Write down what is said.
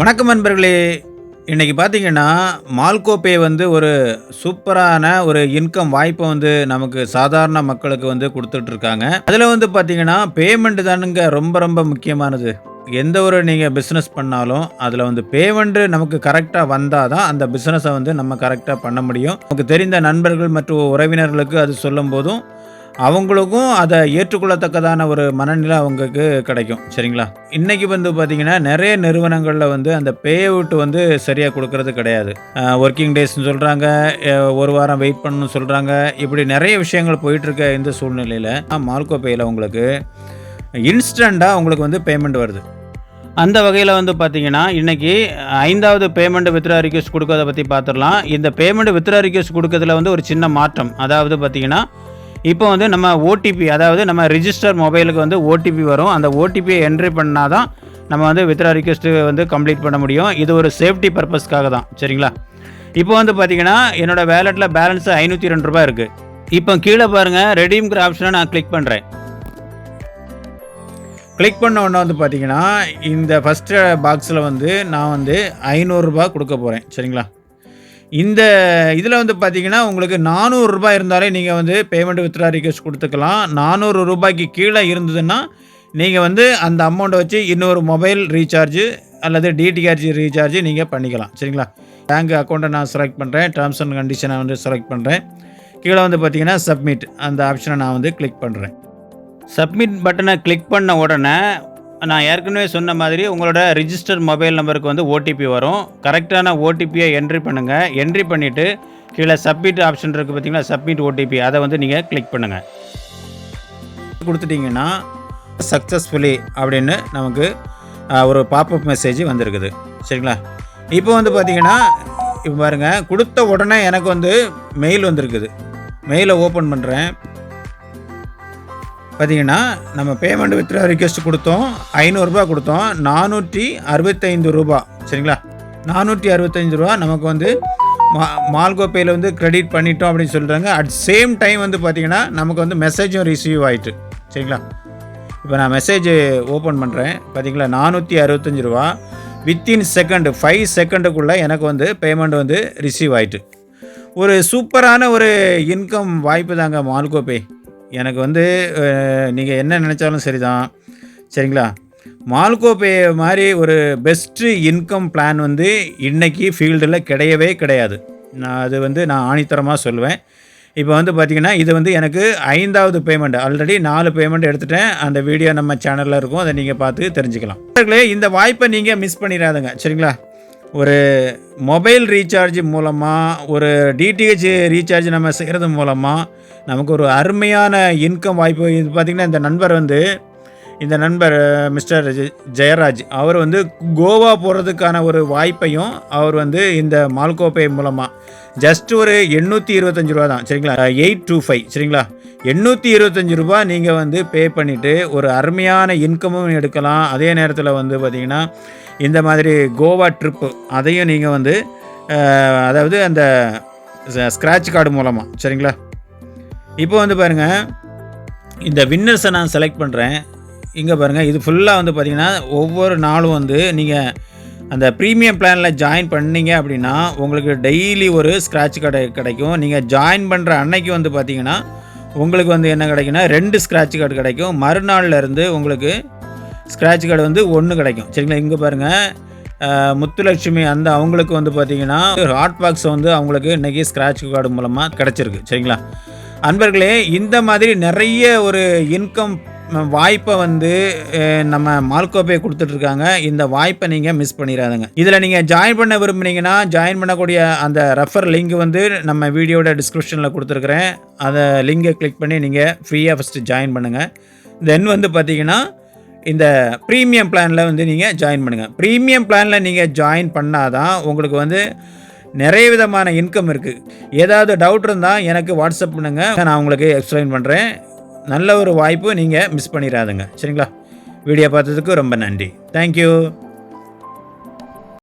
வணக்கம் நண்பர்களே. இன்றைக்கி பார்த்தீங்கன்னா மால்கோப்பே வந்து ஒரு சூப்பரான ஒரு இன்கம் வாய்ப்பை வந்து நமக்கு சாதாரண மக்களுக்கு வந்து கொடுத்துட்ருக்காங்க. அதில் வந்து பார்த்தீங்கன்னா பேமெண்ட்டு தானுங்க ரொம்ப ரொம்ப முக்கியமானது. எந்த ஒரு நீங்கள் பிஸ்னஸ் பண்ணாலும் அதில் வந்து பேமெண்ட்டு நமக்கு கரெக்டாக வந்தால் தான் அந்த பிஸ்னஸை வந்து நம்ம கரெக்டாக பண்ண முடியும். நமக்கு தெரிந்த நண்பர்கள் மற்றும் உறவினர்களுக்கு அது சொல்லும் போதும் அவங்களுக்கும் அதை ஏற்றுக்கொள்ளத்தக்கதான ஒரு மனநிலை அவங்களுக்கு கிடைக்கும். சரிங்களா? இன்றைக்கி வந்து பார்த்திங்கன்னா நிறைய நிறுவனங்களில் வந்து அந்த பே அவுட் வந்து சரியாக கொடுக்கறது கிடையாது. ஒர்க்கிங் டேஸ்னு சொல்கிறாங்க ஒரு வாரம் வெயிட் பண்ணணும்னு சொல்கிறாங்க இப்படி நிறைய விஷயங்கள் போயிட்டுருக்க இந்த சூழ்நிலையில் மால்கோ பேயில் உங்களுக்கு இன்ஸ்டண்ட்டாக உங்களுக்கு வந்து பேமெண்ட் வருது. அந்த வகையில் வந்து பார்த்தீங்கன்னா இன்றைக்கி ஐந்தாவது பேமெண்ட் வித்ரா ரிக்வஸ்ட் கொடுக்கறத பற்றி பார்த்துடலாம். இந்த பேமெண்ட் வித்ரா ரிக்வஸ்ட் கொடுக்கறதுல வந்து ஒரு சின்ன மாற்றம். அதாவது பார்த்தீங்கன்னா இப்போ வந்து நம்ம ஓடிபி அதாவது நம்ம ரிஜிஸ்டர் மொபைலுக்கு வந்து ஓடிபி வரும். அந்த ஓடிபியை என்ட்ரி பண்ணால் தான் நம்ம வந்து வித்ரா ரிக்வெஸ்ட்டு வந்து கம்ப்ளீட் பண்ண முடியும். இது ஒரு சேஃப்டி பர்பஸ்க்காக தான். சரிங்களா? இப்போ வந்து பார்த்தீங்கன்னா என்னோடய வேலெட்டில் பேலன்ஸ் ஐநூற்றி ரெண்டு ரூபாய் இருக்குது இப்போ கீழே பாருங்கள் ரெடீம்ங்கிற ஆப்ஷனை நான் கிளிக் பண்ணுறேன் கிளிக் பண்ண உடனே வந்து பார்த்தீங்கன்னா இந்த ஃபஸ்ட்டு பாக்ஸில் வந்து நான் வந்து ஐநூறுரூபா கொடுக்க போகிறேன் சரிங்களா? இந்த இதில் வந்து பார்த்தீங்கன்னா உங்களுக்கு நானூறு ரூபாய் இருந்தாலே நீங்கள் வந்து பேமெண்ட் வித்ரா ரிக்வெஸ்ட் கொடுத்துக்கலாம். நானூறு ரூபாய்க்கு கீழே இருந்ததுன்னா நீங்கள் வந்து அந்த அமௌண்ட்டை வச்சு இன்னொரு மொபைல் ரீசார்ஜு அல்லது டிடிஆர்ஜி ரீசார்ஜ் நீங்கள் பண்ணிக்கலாம். சரிங்களா? பேங்க் அக்கௌண்ட்டை நான் செலக்ட் பண்ணுறேன் டேர்ம்ஸ் அண்ட் கண்டிஷனை வந்து செலக்ட் பண்ணுறேன் கீழே வந்து பார்த்தீங்கன்னா சப்மிட் அந்த ஆப்ஷனை நான் வந்து கிளிக் பண்ணுறேன் சப்மிட் பட்டனை கிளிக் பண்ண உடனே நான் ஏற்கனவே சொன்ன மாதிரி உங்களோட ரிஜிஸ்டர் மொபைல் நம்பருக்கு வந்து ஓடிபி வரும். கரெக்டான ஓடிபியை என்ட்ரி பண்ணுங்கள் என்ட்ரி பண்ணிவிட்டு கீழே சப்மிட் ஆப்ஷன் இருக்குது பார்த்தீங்களா? சப்மிட் ஓடிபி அதை வந்து நீங்கள் கிளிக் பண்ணுங்கள் கொடுத்துட்டிங்கன்னா சக்ஸஸ்ஃபுல்லி அப்படின்னு நமக்கு ஒரு பாப்அப் மெசேஜ் வந்திருக்குது. சரிங்களா? இப்போ வந்து பார்த்தீங்கன்னா இப்போ பாருங்கள் கொடுத்த உடனே எனக்கு வந்து மெயில் வந்திருக்குது. மெயிலை ஓப்பன் பண்ணுறேன் பார்த்தீங்கன்னா நம்ம பேமெண்ட் வித்ரா ரிக்வெஸ்ட் கொடுத்தோம் ஐநூறுரூபா கொடுத்தோம் நானூற்றி அறுபத்தைந்து ரூபா. சரிங்களா? நானூற்றி அறுபத்தஞ்சு ரூபா நமக்கு வந்து மா மால்கோ பேயில் வந்து கிரெடிட் பண்ணிட்டோம் அப்படின்னு சொல்கிறாங்க அட் சேம் டைம் வந்து பார்த்தீங்கன்னா நமக்கு வந்து மெசேஜும் ரிசீவ் ஆயிட்டு. சரிங்களா? இப்போ நான் மெசேஜ் ஓப்பன் பண்ணுறேன் பார்த்தீங்களா? நானூற்றி அறுபத்தஞ்சு ரூபா. வித்தின் செகண்ட் ஃபைவ் செகண்டுக்குள்ளே எனக்கு வந்து பேமெண்ட் வந்து ரிசீவ் ஆயிட்டு. ஒரு சூப்பரான ஒரு இன்கம் வாய்ப்பு தாங்க மால்கோ பே எனக்கு வந்து நீங்கள் என்ன நினச்சாலும் சரிதான். சரிங்களா? மால்கோப்பே மாதிரி ஒரு பெஸ்ட்டு இன்கம் பிளான் வந்து இன்றைக்கி ஃபீல்டில் கிடையவே கிடையாது. நான் அது வந்து நான் ஆணித்தரமாக சொல்லுவேன். இப்போ வந்து பார்த்திங்கன்னா இது வந்து எனக்கு ஐந்தாவது பேமெண்ட் ஆல்ரெடி நாலு பேமெண்ட் எடுத்துட்டேன். அந்த வீடியோ நம்ம சேனலில் இருக்கும். அதை நீங்கள் பார்த்து தெரிஞ்சுக்கலாம். இந்த வாய்ப்பை நீங்கள் மிஸ் பண்ணிடாதுங்க. சரிங்களா? ஒரு மொபைல் ரீசார்ஜ் மூலமாக ஒரு டிடிஹெச் ரீசார்ஜ் நம்ம செய்கிறது மூலமாக நமக்கு ஒரு அருமையான இன்கம் வாய்ப்பு. இது பார்த்திங்கன்னா இந்த நண்பர் வந்து இந்த நண்பர் மிஸ்டர் ஜெயராஜ் அவர் வந்து கோவா போகிறதுக்கான ஒரு வாய்ப்பையும் அவர் வந்து இந்த மால்கோப்பை மூலமாக ஜஸ்ட் ஒரு எண்ணூற்றி இருபத்தஞ்சி ரூபா தான் சரிங்களா? எயிட் டூ ஃபைவ் சரிங்களா? எண்ணூற்றி இருபத்தஞ்சி ரூபா நீங்கள் வந்து பே பண்ணிவிட்டு ஒரு அருமையான இன்கமும் எடுக்கலாம். அதே நேரத்தில் வந்து பார்த்திங்கன்னா இந்த மாதிரி கோவா ட்ரிப்பு அதையும் நீங்கள் வந்து அதாவது அந்த ஸ்க்ராட்ச் கார்டு மூலமாக சரிங்களா? இப்போ வந்து பாருங்கள் இந்த வின்னர்ஸை நான் செலக்ட் பண்ணுறேன் இங்கே பாருங்கள் இது ஃபுல்லாக வந்து பார்த்திங்கன்னா ஒவ்வொரு நாளும் வந்து நீங்கள் அந்த ப்ரீமியம் பிளானில் ஜாயின் பண்ணீங்க அப்படின்னா உங்களுக்கு டெய்லி ஒரு ஸ்க்ராட்ச் கடை கிடைக்கும். நீங்கள் ஜாயின் பண்ணுற அன்னைக்கு வந்து பார்த்திங்கன்னா உங்களுக்கு வந்து என்ன கிடைக்குன்னா ரெண்டு ஸ்க்ராட்ச் கார்டு கிடைக்கும். மறுநாள்லேருந்து உங்களுக்கு ஸ்க்ராட்ச் கார்டு வந்து ஒன்று கிடைக்கும். சரிங்களா? இங்கே பாருங்கள் முத்துலட்சுமி அந்த அவங்களுக்கு வந்து பார்த்திங்கன்னா ஹாட் பாக்ஸ் வந்து அவங்களுக்கு இன்றைக்கி ஸ்க்ராட்ச் கார்டு மூலமாக கிடச்சிருக்கு. சரிங்களா? அன்பர்களே இந்த மாதிரி நிறைய ஒரு இன்கம் வாய்ப்பை வந்து நம்ம மால்கோப்பே கொடுத்துட்ருக்காங்க. இந்த வாய்ப்பை நீங்கள் மிஸ் பண்ணிடாதுங்க இதில் நீங்கள் ஜாயின் பண்ண விரும்புனீங்கன்னா ஜாயின் பண்ணக்கூடிய அந்த ரெஃபர் லிங்க் வந்து நம்ம வீடியோட டிஸ்கிரிப்ஷனில் கொடுத்துருக்குறேன். அதை லிங்கை கிளிக் பண்ணி நீங்கள் ஃப்ரீயாக ஃபஸ்ட்டு ஜாயின் பண்ணுங்கள் தென் வந்து பார்த்தீங்கன்னா இந்த ப்ரீமியம் பிளானில் வந்து நீங்கள் ஜாயின் பண்ணுங்கள் ப்ரீமியம் பிளானில் நீங்கள் ஜாயின் பண்ணாதான் உங்களுக்கு வந்து நிறைய விதமான இன்கம் இருக்குது ஏதாவது டவுட் இருந்தால் எனக்கு வாட்ஸ்அப் பண்ணுங்கள் நான் உங்களுக்கு எக்ஸ்பிளைன் பண்ணுறேன் நல்ல ஒரு வாய்ப்பு நீங்கள் மிஸ் பண்ணிடாதுங்க சரிங்களா? வீடியோ பார்த்ததுக்கு ரொம்ப நன்றி. தேங்க்யூ